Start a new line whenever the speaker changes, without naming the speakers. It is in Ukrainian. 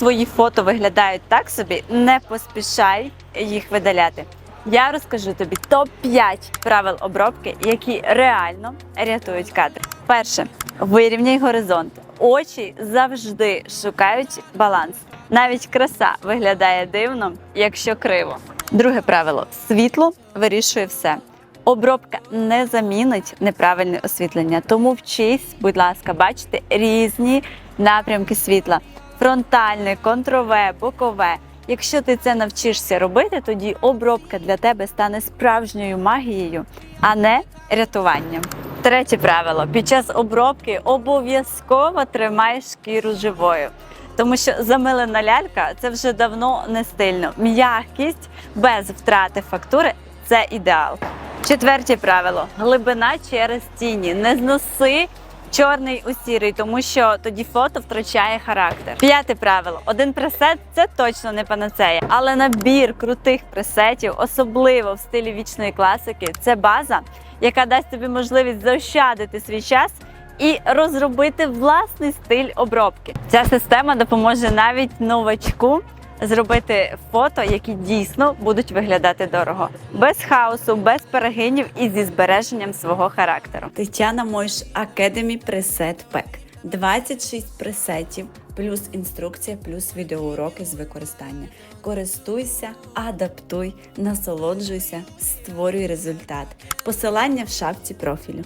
твої фото виглядають так собі, не поспішай їх видаляти. Я розкажу тобі топ-5 правил обробки, які реально рятують кадр. Перше, вирівняй горизонт. Очі завжди шукають баланс. Навіть краса виглядає дивно, якщо криво. Друге правило: світло вирішує все. Обробка не замінить неправильне освітлення, тому вчись, будь ласка, бачити різні напрямки світла: фронтальне, контрове, бокове. Якщо ти це навчишся робити, тоді обробка для тебе стане справжньою магією, а не рятуванням. Третє правило: під час обробки обов'язково тримай шкіру живою. Тому що замилена лялька це вже давно не стильно. М'якість без втрати фактури це ідеал. Четверте правило: глибина через тіні. Не зноси чорний у сірий, тому що тоді фото втрачає характер. П'яте правило: один пресет це точно не панацея, але набір крутих пресетів, особливо в стилі вічної класики, це база, яка дасть тобі можливість заощадити свій час. І розробити власний стиль обробки. Ця система допоможе навіть новачку зробити фото, які дійсно будуть виглядати дорого, без хаосу, без перегинів і зі збереженням свого характеру. Тетяна Мойш Academy Preset Pack. 26 пресетів, плюс інструкція, плюс відеоуроки з використання. Користуйся, адаптуй, насолоджуйся, створюй результат. Посилання в шапці профілю.